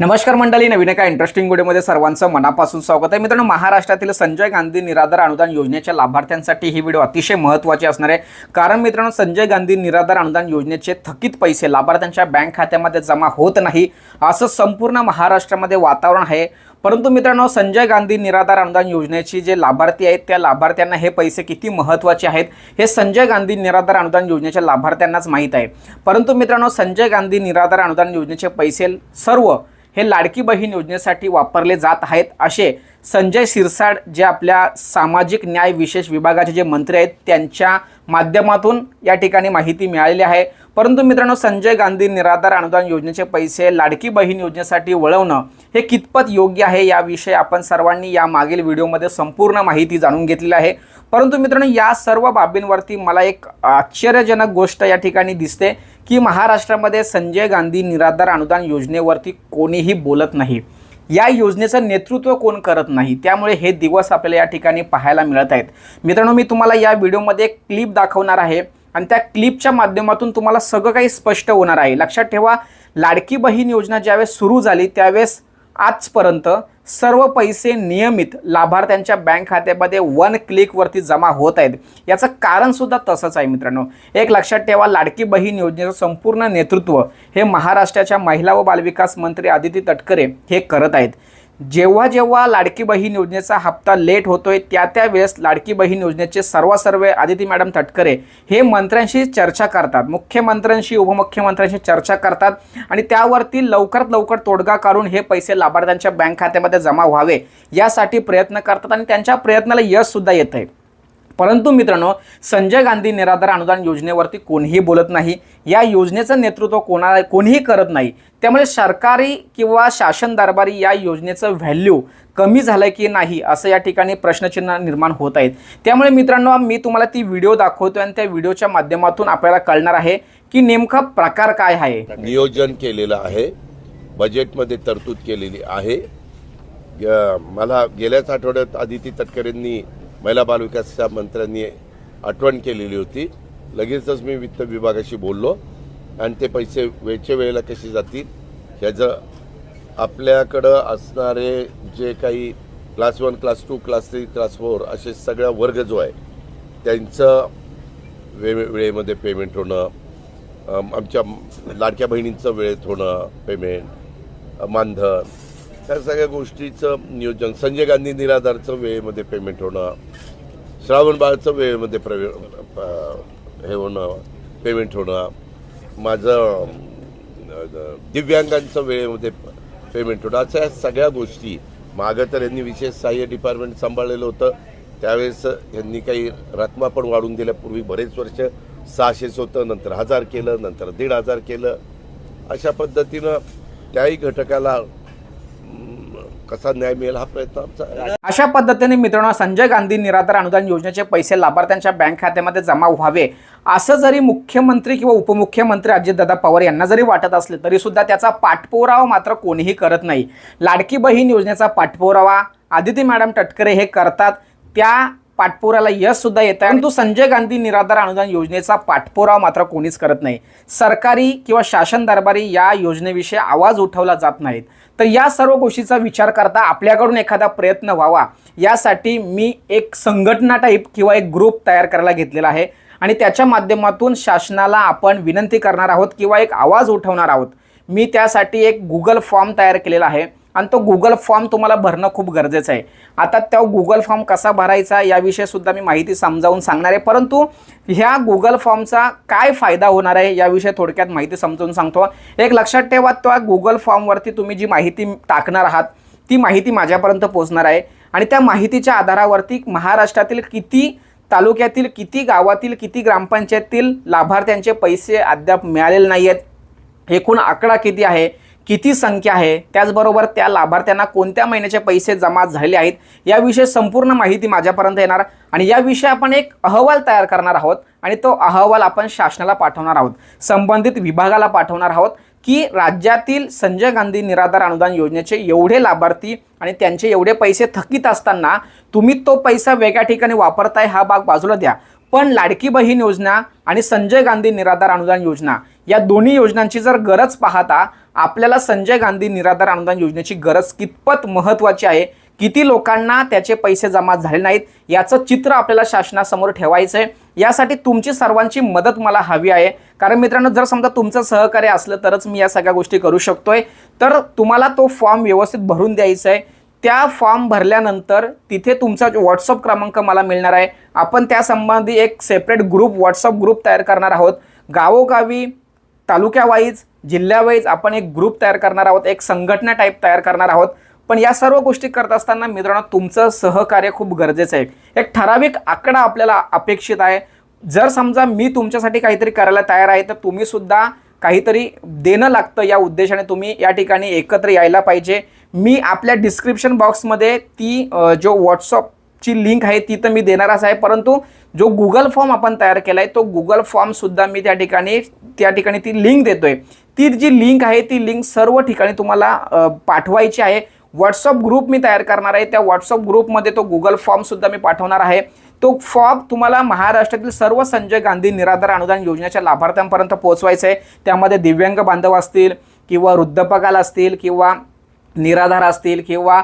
नमस्कार मंडळी नवीन एका इंटरेस्टिंग व्हिडिओमध्ये सर्वांचं मनापासून स्वागत आहे. मित्रांनो महाराष्ट्रातील संजय गांधी निराधार अनुदान योजनेच्या लाभार्थ्यांसाठी ही व्हिडिओ अतिशय महत्त्वाची असणार आहे. कारण मित्रांनो संजय गांधी निराधार अनुदान योजनेचे थकीत पैसे लाभार्थ्यांच्या बँक खात्यामध्ये जमा होत नाही असं संपूर्ण महाराष्ट्रामध्ये वातावरण आहे. परंतु मित्रांनो संजय गांधी निराधार अनुदान योजनेची जे लाभार्थी आहेत त्या लाभार्थ्यांना हे पैसे किती महत्त्वाचे आहेत हे संजय गांधी निराधार अनुदान योजनेच्या लाभार्थ्यांनाच माहीत आहे. परंतु मित्रांनो संजय गांधी निराधार अनुदान योजनेचे पैसे सर्व हे लाडकी बहीण योजनेसाठी वापरले जात आहेत असे संजय शिरसाड जे आपल्या सामाजिक न्याय विशेष विभागाचे जे मंत्री आहेत त्यांच्या माध्यमातून या ठिकाणी माहिती मिळालेली आहे. परंतु मित्रांनो संजय गांधी निराधार अनुदान योजनेचे पैसे लाडकी बहीण योजनेसाठी वळवणं हे कितपत योग्य आहे याविषयी आपण सर्वांनी या मागील व्हिडिओमध्ये संपूर्ण माहिती जाणून घेतलेली आहे. परंतु मित्रांनो या सर्व बाबींवरती मला एक आश्चर्यजनक गोष्ट या ठिकाणी दिसते की महाराष्ट्रामध्ये संजय गांधी निराधार अनुदान योजनेवरती कोणीही बोलत नाही. या योजनेचं नेतृत्व कोण करत नाही? त्यामुळे हे दिवस आपल्याला या ठिकाणी पाहायला मिळत आहेत. मित्रांनो मी तुम्हाला या व्हिडिओमध्ये एक क्लिप दाखवणार आहे आणि त्या क्लिपच्या माध्यमातून तुम्हाला सगळं काही स्पष्ट होणार आहे. लक्षात ठेवा लाडकी बहीण योजना ज्यावेळेस सुरू झाली त्यावेळेस आजपर्यंत सर्व पैसे नियमित लाभार्थ्यांच्या बँक खात्यामध्ये वन क्लिकवरती जमा होत आहेत. याचं कारणसुद्धा तसंच आहे मित्रांनो. एक लक्षात ठेवा लाडकी बहीण योजनेचं संपूर्ण नेतृत्व हे महाराष्ट्राच्या महिला व बालविकास मंत्री आदिती तटकरे हे करत आहेत. जेव्हा जेव्हा लाडकी बहीण योजनेचा हप्ता लेट होतोय त्या त्या वेळेस लाडकी बहीण योजनेचे सर्व आदिती मॅडम तटकरे हे मंत्र्यांशी चर्चा करतात. मुख्यमंत्र्यांशी उपमुख्यमंत्र्यांशी चर्चा करतात आणि त्यावरती लवकरात लवकर तोडगा काढून हे पैसे लाभार्थ्यांच्या बँक खात्यामध्ये जमा व्हावे यासाठी प्रयत्न करतात आणि त्यांच्या प्रयत्नाला यशसुद्धा येतं आहे परंतु मित्रांनो संजय गांधी निराधार अनुदान योजनेवरती कोणीही बोलत नाही. या योजनेचं नेतृत्व कोणा कोणीही करत नाही. त्यामुळे सरकारी किंवा शासन दरबारी या योजनेचं व्हॅल्यू कमी झालं की नाही असं या ठिकाणी प्रश्नचिन्ह निर्माण होत आहेत. त्यामुळे मित्रांनो मी तुम्हाला ती व्हिडिओ दाखवतो आणि त्या व्हिडिओच्या माध्यमातून आपल्याला कळणार आहे की नेमका प्रकार काय आहे. नियोजन केलेलं आहे. बजेटमध्ये तरतूद केलेली आहे. मला गेल्याच आठवड्यात आदिती तटकरेंनी महिला बालविकासच्या मंत्र्यांनी आठवण केलेली होती. लगेचच मी वित्त विभागाशी बोललो आणि ते पैसे वेळच्या वेळेला कसे जातील ह्याचं आपल्याकडं असणारे जे काही class one class two class three class four असे सगळा वर्ग जो आहे त्यांचं वे वेळेमध्ये पेमेंट होणं आमच्या लाडक्या बहिणींचं वेळेत होणं पेमेंट मानधन त्या सगळ्या गोष्टीचं नियोजन. संजय गांधी निराधारचं वेळेमध्ये पेमेंट होणं श्रावण बाळचं वेळेमध्ये प्रवे हे होणं पेमेंट होणं माझं दिव्यांगांचं वेळेमध्ये पेमेंट होणं अशा या सगळ्या गोष्टी. मागं तर यांनी विशेष सहाय्य डिपार्टमेंट सांभाळलेलं होतं. त्यावेळेस यांनी काही रकमा पण वाढून दिल्या. पूर्वी बरेच वर्ष सहाशेच होतं नंतर हजार केलं नंतर दीड हजार केलं. अशा पद्धतीनं त्याही घटकाला कसा न्याय मिळेल हा प्रयत्न आमचा अशा पद्धतीने मित्रांनो संजय गांधी निराधार अनुदान योजनेचे पैसे लाभार्थ्यांच्या बँक खात्यामध्ये जमा व्हावे असं जरी मुख्यमंत्री किंवा उपमुख्यमंत्री अजितदादा पवार यांना जरी वाटत असले तरी सुद्धा त्याचा पाठपुरावा मात्र कोणीही करत नाही. लाडकी बहीण योजनेचा पाठपुरावा आदिती मॅडम टटकरे हे करतात. त्या पाठपुराला यश सुद्धा येत आहे परंतु संजय गांधी निराधार अनुदान योजनेचा पाठपुरावा मात्र कोणीच करत नाही. सरकारी किंवा शासन दरबारी या योजनेविषयी आवाज उठवला जात नाहीत. तर या सर्व गोष्टीचा विचार करता आपल्याकडून एखादा प्रयत्न व्हावा यासाठी मी एक संघटना टाईप किंवा एक ग्रुप तयार करायला घेतलेला आहे आणि त्याच्या माध्यमातून शासनाला आपण विनंती करणार आहोत किंवा एक आवाज उठवणार आहोत. मी त्यासाठी एक गुगल फॉर्म तयार केलेला आहे. आणि तो गुगल फॉर्म तुम्हाला भरणं खूप गरजेचं आहे. आता त्या गुगल फॉर्म कसा भरायचा याविषयीसुद्धा मी माहिती समजावून सांगणार आहे. परंतु ह्या गुगल फॉर्मचा काय फायदा होणार आहे याविषयी थोडक्यात माहिती समजावून सांगतो. एक लक्षात ठेवा त्या गुगल फॉर्मवरती तुम्ही जी माहिती टाकणार आहात ती माहिती माझ्यापर्यंत पोहोचणार आहे. आणि त्या माहितीच्या आधारावरती महाराष्ट्रातील किती तालुक्यातील किती गावातील किती ग्रामपंचायतील लाभार्थ्यांचे पैसे अद्याप मिळालेले नाही आहेत एकूण आकडा किती आहे? किती संख्या आहे त्याचबरोबर त्या लाभार्थ्यांना कोणत्या महिन्याचे पैसे जमा झाले आहेत याविषयी संपूर्ण माहिती माझ्यापर्यंत येणार आणि याविषयी आपण एक अहवाल तयार करणार आहोत आणि तो अहवाल आपण शासनाला पाठवणार आहोत. संबंधित विभागाला पाठवणार आहोत की राज्यातील संजय गांधी निराधार अनुदान योजनेचे एवढे लाभार्थी आणि त्यांचे एवढे पैसे थकीत असताना तुम्ही तो पैसा वेगळ्या ठिकाणी वापरताय हा भाग बाजूला द्या. पण लाडकी बहीण योजना आणि संजय गांधी निराधार अनुदान योजना या दोन्ही योजनांची जर गरज पाहता आपल्याला संजय गांधी निराधार अनुदान योजनेची गरज कितपत महत्त्वाची आहे? किती लोकांना त्याचे पैसे जमा झाले नाहीत? याचं चित्र आपल्याला शासनासमोर ठेवायचं आहे यासाठी तुमची सर्वांची मदत मला हवी आहे. कारण मित्रांनो जर समजा तुमचं सहकार्य असलं तरच मी या सगळ्या गोष्टी करू शकतोय. तर तुम्हाला तो फॉर्म व्यवस्थित भरून द्यायचा आहे त्या फॉर्म भरल्यानंतर तिथे तुमचा व्हॉट्सअप क्रमांक मला मिळणार आहे. आपण त्यासंबंधी एक सेपरेट ग्रुप व्हॉट्सअप ग्रुप तयार करणार आहोत. गावोगावी तालुक्यावाईज जिल्ह्यावाईज आपण एक ग्रुप तयार करणार आहोत एक संघटना टाईप तयार करणार आहोत. पण या सर्व गोष्टी करत असताना मित्रांनो तुमचं सहकार्य खूप गरजेचं आहे. एक ठराविक आकडा आपल्याला अपेक्षित आहे. जर समजा मी तुमच्यासाठी काहीतरी करायला तयार आहे तर तुम्ही सुद्धा काहीतरी देणं लागतं या उद्देशाने तुम्ही या ठिकाणी एकत्र यायला पाहिजे. मी आपल्या डिस्क्रिप्शन बॉक्समध्ये ती जो व्हॉट्सअप ची लिंक आहे ती तर मी देणारच आहे. परंतु जो गुगल फॉर्म आपण तयार केला आहे तो गुगल फॉर्मसुद्धा मी त्या ठिकाणी त्या ठिकाणी ती लिंक देतोय. ती जी लिंक आहे ती लिंक सर्व ठिकाणी तुम्हाला पाठवायची आहे. व्हॉट्सअप ग्रुप मी तयार करणार आहे. त्या व्हॉट्सअप ग्रुपमध्ये तो गुगल फॉर्मसुद्धा मी पाठवणार आहे. तो फॉर्म तुम्हाला महाराष्ट्रातील सर्व संजय गांधी निराधार अनुदान योजनेच्या लाभार्थ्यांपर्यंत पोहोचवायचं आहे. त्यामध्ये दिव्यांग बांधव असतील किंवा वृद्धपकाल असतील किंवा निराधार असतील किंवा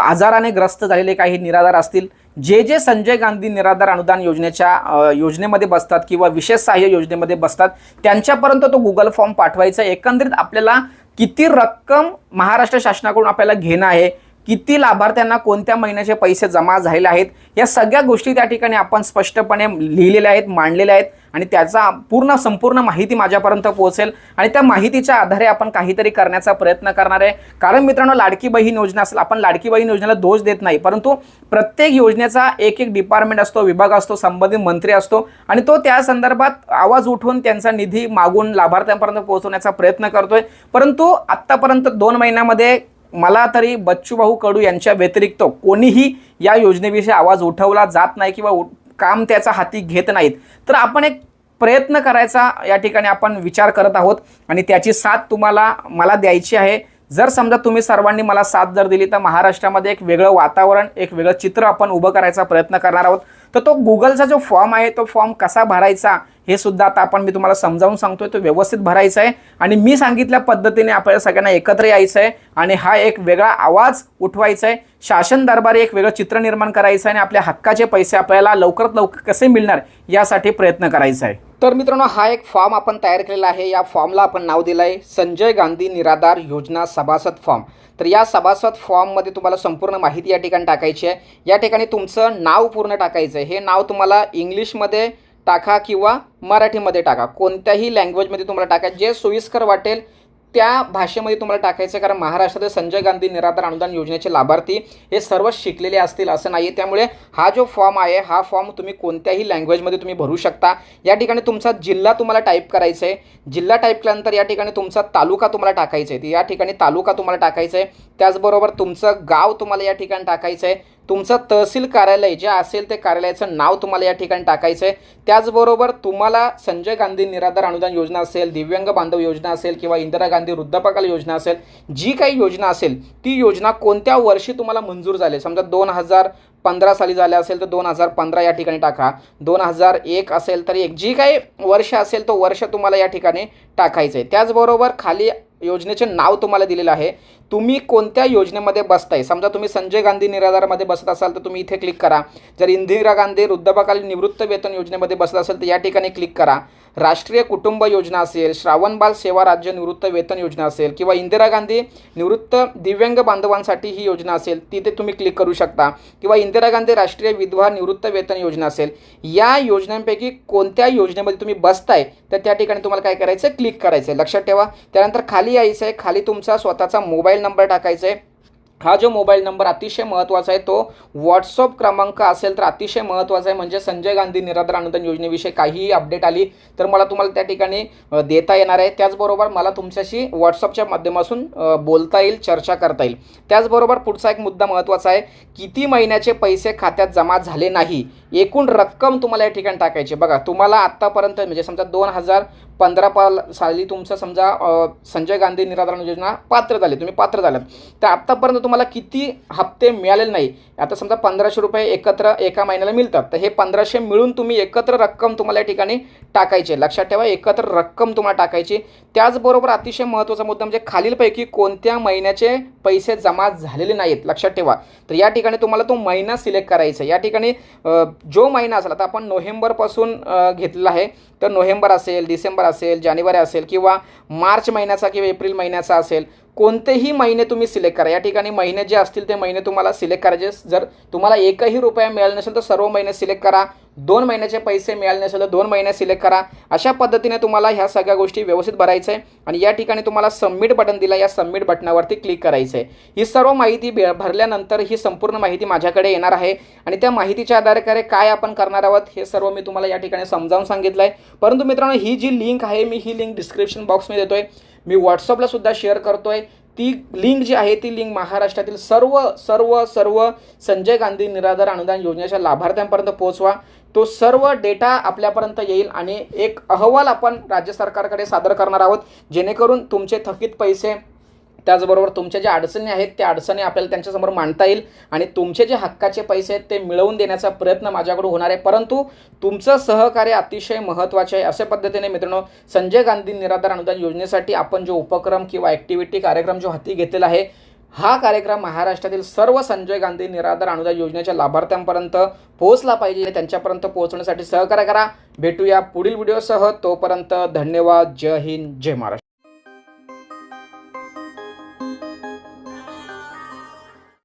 आजाराने ग्रस्त झालेले काही निराधार असतील जे जे संजय गांधी निराधार अनुदान योजनेच्या योजनेमध्ये बसतात किंवा विशेष सहाय्य योजनेमध्ये बसतात त्यांच्यापर्यंत तो गुगल फॉर्म पाठवायचा आहे. एकंदरीत आपल्याला किती रक्कम महाराष्ट्र शासनाकडून आपल्याला घेणं आहे किती लाभार्थ्यांना कोणत्या महिन्याचे पैसे जमा झालेले आहेत? या सगळ्या गोष्टी त्या ठिकाणी आपण स्पष्टपणे लिहिलेल्या आहेत मांडलेल्या आहेत आणि त्याचा पूर्ण संपूर्ण माहिती माझ्यापर्यंत पोहोचेल आणि त्या माहितीच्या आधारे आपण काहीतरी करण्याचा प्रयत्न करणार आहे. कारण मित्रांनो लाडकी बहीण योजना असेल आपण लाडकी बहीण योजनेला दोष देत नाही. परंतु प्रत्येक योजनेचा एक एक डिपार्टमेंट असतो विभाग असतो संबंधित मंत्री असतो आणि तो त्या संदर्भात आवाज उठवून त्यांचा निधी मागून लाभार्थ्यांपर्यंत पोहोचवण्याचा प्रयत्न करतोय. परंतु आत्तापर्यंत दोन महिन्यामध्ये मला तरी बच्चूभाऊ कडू यांच्या व्यतिरिक्त कोणीही या योजनेविषयी आवाज उठवला जात नाही किंवा उठ- काम त्याचा हाती घेत नाहीत. तर आपण एक प्रयत्न करायचा या ठिकाणी आपण विचार करत आहोत आणि त्याची साथ तुम्हाला मला द्यायची आहे. जर समजा तुम्ही सर्वांनी मला साथ जर दिली तर महाराष्ट्रामध्ये एक वेगळं वातावरण एक वेगळं चित्र आपण उभं करायचा प्रयत्न करणार आहोत. तर तो गुगलचा जो फॉर्म आहे तो फॉर्म कसा भरायचा हे सुद्धा आता आपण मी तुम्हाला समजावून सांगतोय. तो व्यवस्थित भरायचा आहे. आणि मी सांगितल्या पद्धतीने आपल्याला सगळ्यांना एकत्र यायचं आहे. आणि हा एक वेगळा आवाज उठवायचा आहे. शासन दरबारी एक वेगळं चित्र निर्माण करायचं आहे आणि आपल्या हक्काचे पैसे आपल्याला लवकरात लवकर कसे मिळणार यासाठी प्रयत्न करायचा आहे. तर मित्रांनो हा एक फॉर्म आपण तयार केलेला आहे. या फॉर्मला आपण नाव दिलं आहे संजय गांधी निराधार योजना सभासद फॉर्म. तर या सभासद फॉर्ममध्ये तुम्हाला संपूर्ण माहिती या ठिकाणी टाकायची आहे. या ठिकाणी तुमचं नाव पूर्ण टाकायचं आहे. हे नाव तुम्हाला इंग्लिशमध्ये टाका किंवा मराठीमध्ये टाका. कोणत्याही लँग्वेजमध्ये तुम्हाला टाका. जे सोयीस्कर वाटेल त्या भाषेमध्ये तुम्हाला टाकायचं आहे कारण महाराष्ट्रातील संजय गांधी निराधार अनुदान योजनेचे लाभार्थी हे सर्व शिकलेले असतील असं नाही त्यामुळे हा जो फॉर्म आहे हा फॉर्म तुम्ही कोणत्याही लँग्वेजमध्ये तुम्ही भरू शकता. या ठिकाणी तुमचा जिल्हा तुम्हाला टाईप करायचा आहे जिल्हा टाईप केल्यानंतर या ठिकाणी तुमचा तालुका तुम्हाला टाकायचा आहे या ठिकाणी तालुका तुम्हाला टाकायचा आहे त्याचबरोबर तुमचं गाव तुम्हाला या ठिकाणी टाकायचं आहे तुमचं तहसील कार्यालय जे असेल ते कार्यालयाचं नाव तुम्हाला या ठिकाणी टाकायचं आहे त्याचबरोबर तुम्हाला संजय गांधी निराधार अनुदान योजना असेल दिव्यांग बांधव योजना असेल किंवा इंदिरा गांधी वृद्धापकाल योजना असेल जी काही योजना असेल ती योजना कोणत्या वर्षी तुम्हाला मंजूर झाली? समजा दोन हजार पंधरा साली झाल्या असेल तर दोन हजार पंधरा या ठिकाणी टाका. दोन हजार एक असेल तर एक जी काही वर्ष असेल तो वर्ष तुम्हाला या ठिकाणी टाकायचं आहे त्याचबरोबर खाली योजनेचे नाव तुम्हाला दिलेलं आहे. तुम्ही कोणत्या योजनेमध्ये बसताय? समजा तुम्ही संजय गांधी निराधारमध्ये बसत असाल तर तुम्ही इथे क्लिक करा. जर इंदिरा गांधी वृद्धापकालीन निवृत्त वेतन योजनेमध्ये बसत असेल तर या ठिकाणी क्लिक करा. राष्ट्रीय कुटुंब योजना असेल श्रावणबाल सेवा राज्य निवृत्त वेतन योजना असेल किंवा इंदिरा गांधी निवृत्त दिव्यांग बांधवांसाठी ही योजना असेल तिथे तुम्ही क्लिक करू शकता. किंवा इंदिरा गांधी राष्ट्रीय विधवा निवृत्त वेतन योजना असेल या योजनांपैकी कोणत्या योजनेमध्ये तुम्ही बसताय तर त्या ठिकाणी तुम्हाला काय करायचं क्लिक करायचं आहे लक्षात ठेवा. त्यानंतर खाली यायचं आहे खाली तुमचा स्वतःचा मोबाईल मोबाईल नंबर टाकायचा आहे हा जो मोबाईल नंबर अतिशय महत्त्वाचा आहे तो व्हॉट्सअप क्रमांक असेल तर अतिशय महत्त्वाचा आहे. म्हणजे संजय गांधी निराधार अनुदान योजनेविषयी काहीही अपडेट आली तर मला तुम्हाला त्या ठिकाणी देता येणार आहे. त्याचबरोबर मला तुमच्याशी व्हॉट्सअपच्या माध्यमातून बोलता येईल चर्चा करता येईल. त्याचबरोबर पुढचा एक मुद्दा महत्त्वाचा आहे किती महिन्याचे पैसे खात्यात जमा झाले नाही? एकूण रक्कम तुम्हाला या ठिकाणी टाकायची बघा तुम्हाला आत्तापर्यंत म्हणजे समजा दोन हजार पंधरा पाल साली तुमचं समजा संजय गांधी निराधार योजना पात्र झाले तुम्ही पात्र झालात. तर आत्तापर्यंत तुम्हाला किती हप्ते मिळालेले नाही? आता समजा पंधराशे रुपये एकत्र एका महिन्याला मिळतात. तर हे पंधराशे मिळून तुम्ही एकत्र रक्कम तुम्हाला या ठिकाणी टाकायची लक्षात ठेवा एकत्र रक्कम तुम्हाला टाकायची त्याचबरोबर अतिशय महत्त्वाचा मुद्दा म्हणजे खालीलपैकी कोणत्या महिन्याचे पैसे जमा झालेले नाहीत? लक्षात ठेवा. तर या ठिकाणी तुम्हाला तो महिना सिलेक्ट करायचा या ठिकाणी जो महिना असेल आता आपण नोव्हेंबरपासून घेतलेला आहे तर नोव्हेंबर असेल डिसेंबर असेल जानेवारी असेल किंवा मार्च महिन्याचा किंवा एप्रिल महिन्याचा असेल कोणतेही महिने तुम्ही सिलेक्ट करा. या ठिकाणी महिने जे असतील ते महिने तुम्हाला सिलेक्ट करायचे. जर तुम्हाला एकही रुपया मिळाला नसेल तर सर्व महिने सिलेक्ट करा. दोन महिन्याचे पैसे मिळाले नसेल तर दोन महिने सिलेक्ट करा. अशा पद्धतीने तुम्हाला ह्या सगळ्या गोष्टी व्यवस्थित भरायचं आहे. आणि या ठिकाणी तुम्हाला सबमिट बटन दिला या सबमिट बटनावरती क्लिक करायचं आहे. ही सर्व माहिती भरल्यानंतर ही संपूर्ण माहिती माझ्याकडे येणार आहे. आणि त्या माहितीच्या आधारे काय आपण करणार आहोत हे सर्व मी तुम्हाला या ठिकाणी समजावून सांगितलं आहे परंतु मित्रांनो ही जी लिंक आहे मी ही लिंक डिस्क्रिप्शन बॉक्समध्ये देतो आहे मी व्हॉट्सअपला सुद्धा शेअर आहे ती लिंक जी आहे ती लिंक महाराष्ट्रातील सर्व सर्व सर्व संजय गांधी निराधार अनुदान योजनेच्या लाभार्थ्यांपर्यंत पोहोचवा. तो सर्व डेटा आपल्यापर्यंत येईल आणि एक अहवाल आपण राज्य सरकारकडे सादर करणार आहोत. जेणेकरून तुमचे थकीत पैसे त्याचबरोबर तुमच्या ज्या अडचणी आहेत त्या अडचणी आपल्याला त्यांच्यासमोर मांडता येईल आणि तुमचे जे हक्काचे पैसे आहेत ते मिळवून देण्याचा प्रयत्न माझ्याकडून होणार आहे. परंतु तुमचं सहकार्य अतिशय महत्त्वाचे आहे. अशा पद्धतीने मित्रांनो संजय गांधी निराधार अनुदान योजनेसाठी आपण जो उपक्रम किंवा ॲक्टिव्हिटी कार्यक्रम जो हाती घेतलेला आहे हा कार्यक्रम महाराष्ट्रातील सर्व संजय गांधी निराधार अनुदान योजनेच्या लाभार्थ्यांपर्यंत पोहोचला पाहिजे आणि त्यांच्यापर्यंत पोहोचण्यासाठी सहकार्य करा. भेटूया पुढील व्हिडिओसह. तोपर्यंत धन्यवाद. जय हिंद. जय महाराष्ट्र.